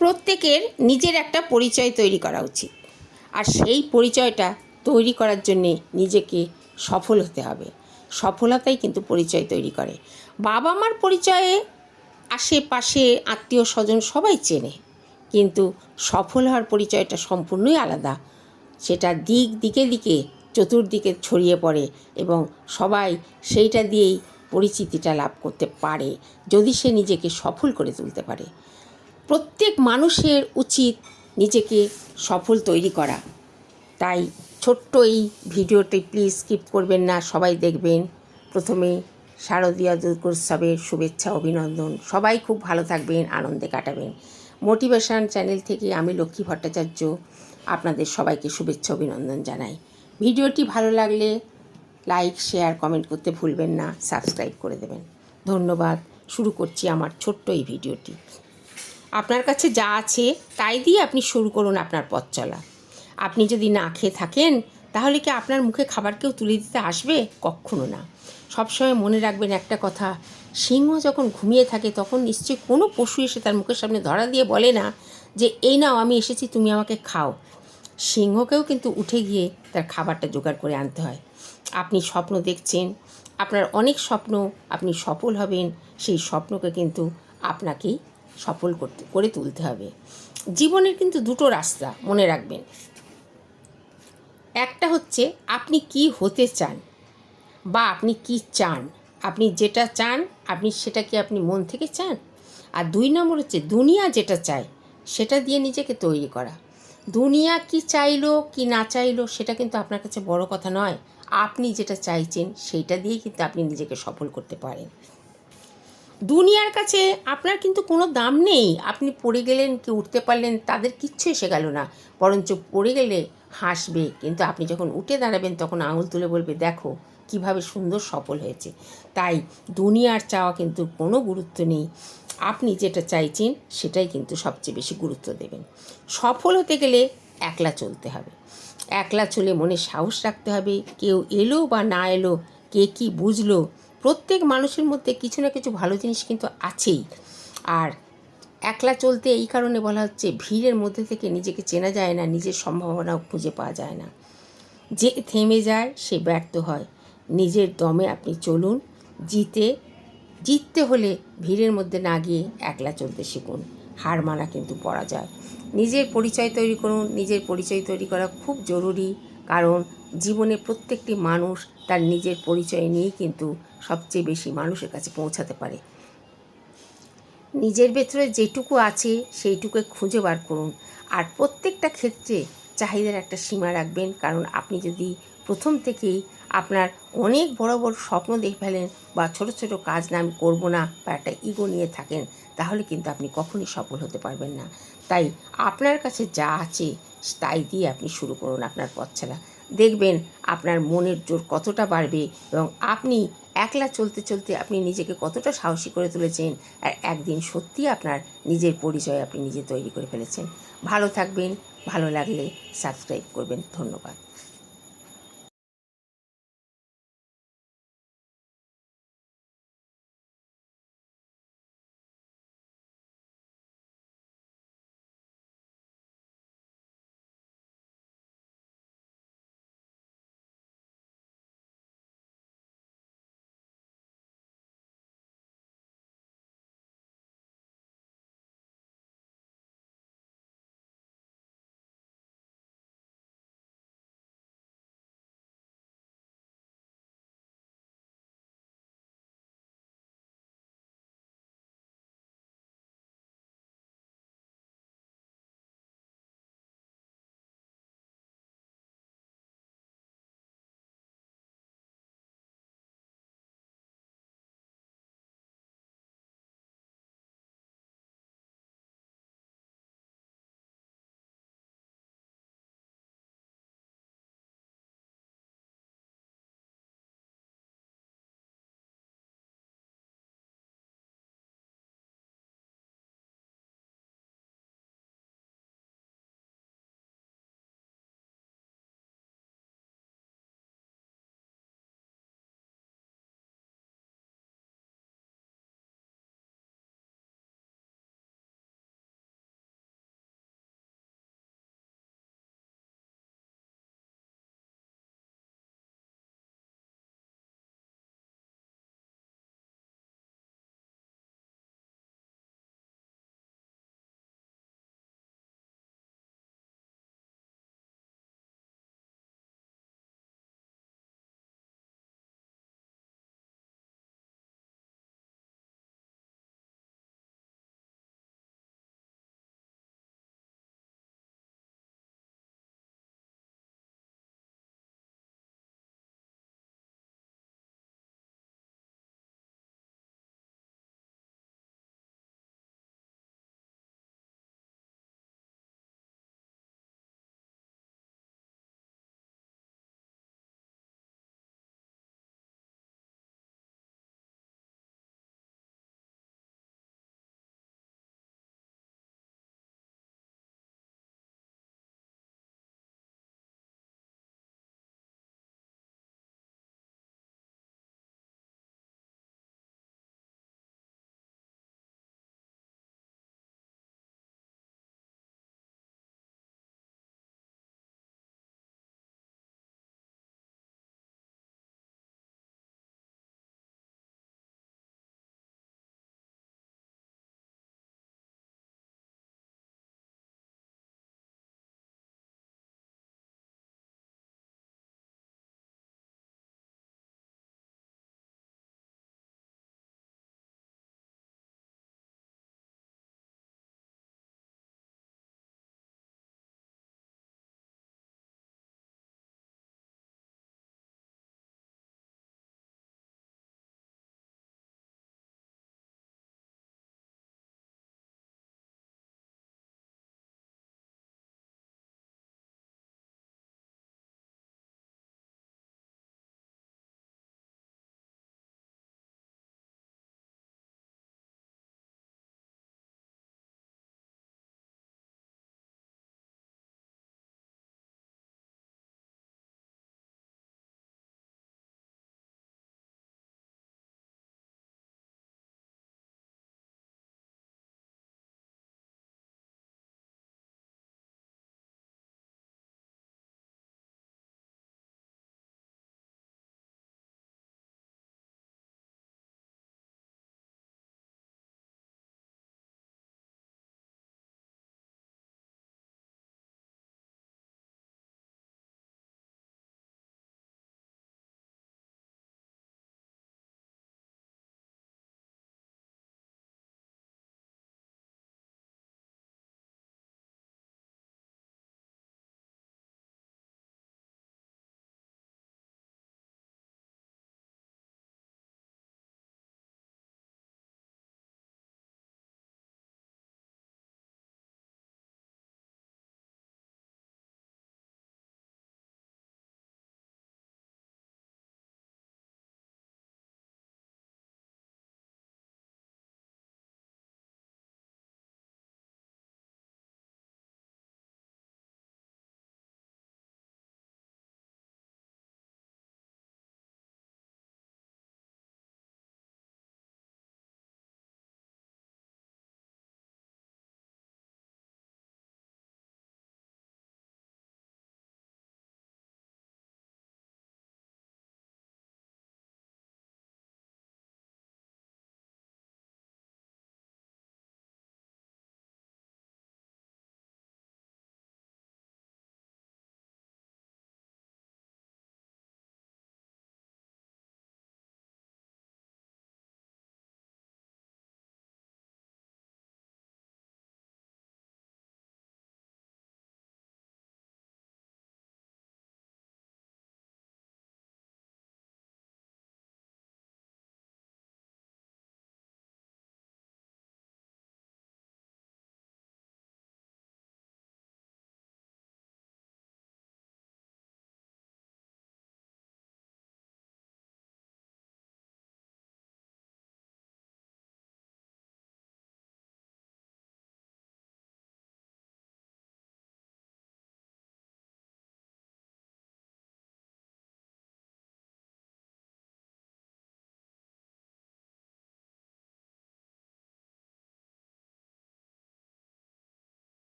প্রত্যেকের নিজের একটা পরিচয় তৈরি করা উচিত। আর সেই পরিচয়টা তৈরি করার জন্যে নিজেকে সফল হতে হবে। সফলতাই কিন্তু পরিচয় তৈরি করে। বাবা মার পরিচয়ে আশেপাশে আত্মীয় স্বজন সবাই চেনে। কিন্তু সফল হওয়ার পরিচয়টা সম্পূর্ণই আলাদা। সেটা দিক দিকে দিকে, চতুর্দিকে ছড়িয়ে পড়ে এবং সবাই সেইটা দিয়েই পরিচিতিটা লাভ করতে পারে। যদি সে নিজেকে সফল করে তুলতে পারে। প্রত্যেক মানুষের উচিত নিজেকে সফল তৈরি করা। তাই ছোট্ট এই ভিডিওটি প্লিজ স্কিপ করবেন না, সবাই দেখবেন। প্রথমে শারদীয় দুর্গোৎসবের শুভেচ্ছা, অভিনন্দন। সবাই খুব ভালো থাকবেন, আনন্দে কাটাবেন। মোটিভেশান চ্যানেল থেকে আমি লক্ষ্মী ভট্টাচার্য আপনাদের সবাইকে শুভেচ্ছা, অভিনন্দন জানাই। ভিডিওটি ভালো লাগলে লাইক শেয়ার কমেন্ট করতে ভুলবেন না সাবস্ক্রাইব করে দেবেন। ধন্যবাদ। শুরু করছি আমার ছোট্ট এই ভিডিওটি। আপনার কাছে যা আছে তাই দিয়ে আপনি শুরু করুন আপনার পথ চলা। আপনি যদি না খেয়ে থাকেন, তাহলে কি আপনার মুখে খাবার কেউ তুলে দিতে আসবে? কখনো না। সবসময় মনে রাখবেন একটা কথা, সিংহ যখন ঘুমিয়ে থাকে, তখন নিশ্চয়ই কোনো পশু এসে তার মুখের সামনে ধরা দিয়ে বলে না যে, এই নাও, আমি এসেছি, তুমি আমাকে খাও। সিংহকেও কিন্তু উঠে গিয়ে তার খাবারটা জোগাড় করে আনতে হয়। আপনি স্বপ্ন দেখছেন, আপনার অনেক স্বপ্ন, আপনি সফল হবেন, সেই স্বপ্নকে কিন্তু আপনাকেই সফল করতে, করে তুলতে হবে। জীবনের কিন্তু দুটো রাস্তা মনে রাখবেন। একটা হচ্ছে আপনি কি হতে চান বা আপনি কি চান? আপনি যেটা চান, আপনি সেটা কি আপনি মন থেকে চান? আর দুই নম্বর হচ্ছে দুনিয়া যেটা চায়, সেটা দিয়ে নিজেকে তৈরি করা। দুনিয়া কি চাইলো, কি না চাইলো, সেটা কিন্তু আপনার কাছে বড় কথা নয়। আপনি যেটা চাইছেন, সেইটা দিয়েই কিন্তু আপনি নিজেকে সফল করতে পারেন। দুনিয়ার কাছে আপনার কিন্তু কোনো দাম নেই। আপনি পড়ে গেলেন কি উঠতে পারলেন, তাদের কিচ্ছু এসে গেল না। বরঞ্চ পড়ে গেলে হাসবে। কিন্তু আপনি যখন উঠে দাঁড়াবেন, তখন আঙুল তুলে বলবে, দেখো, কীভাবে সুন্দর সফল হয়েছে। তাই দুনিয়ার চাওয়া কিন্তু কোনো গুরুত্ব নেই। আপনি যেটা চাইছেন, সেটাই কিন্তু সবচেয়ে বেশি গুরুত্ব দেবেন। সফল হতে গেলে একলা চলতে হবে। একলা চলে মনে সাহস রাখতে হবে। কেউ এলো বা না এলো, কে কি বুঝলো প্রত্যেক মানুষের মধ্যে কিছু না কিছু ভালো জিনিস কিন্তু আছেই। আর একলা চলতে এই কারণে বলা হচ্ছে ভিড়ের মধ্যে থেকে নিজেকে চেনা যায় না, নিজের সম্ভাবনাও খুঁজে পাওয়া যায় না। যে থেমে যায়, সে ব্যর্থ হয়। নিজের দমে আপনি চলুন, জিতে, জিততে হলে ভিড়ের মধ্যে না গিয়ে একলা চলতে শিখুন। হার মানা কিন্তু পড়া যায় নিজের পরিচয় তৈরি করুন, নিজের পরিচয় তৈরি করা খুব জরুরি। কারণ জীবনে প্রত্যেকটি মানুষ তার নিজের পরিচয় নিয়েই কিন্তু সবচেয়ে বেশি মানুষের কাছে পৌঁছাতে পারে। নিজের ভেতরে যেটুকু আছে সেইটুকু খুঁজে বার করুন। আর প্রত্যেকটা ক্ষেত্রে চাহিদার একটা সীমা রাখবেন। কারণ আপনি যদি প্রথম থেকেই আপনার অনেক বড় বড় স্বপ্ন দেখে ফেলেন বা ছোট ছোট কাজ না আমি করব না বা একটা ইগো নিয়ে থাকেন, তাহলে কিন্তু আপনি কখনই সফল হতে পারবেন না। তাই আপনার কাছে যা আছে তাই দিয়ে আপনি শুরু করুন আপনার পথ চলা। দেখবেন আপনার মনের জোর কতটা বাড়বে এবং আপনি একলা চলতে চলতে আপনি নিজেকে কতটা সাহসী করে তুলেছেন আর একদিন সত্যি আপনার নিজের পরিচয় আপনি নিজে তৈরি করে ফেলেছেন। ভালো থাকবেন, ভালো লাগলে সাবস্ক্রাইব করবেন। ধন্যবাদ।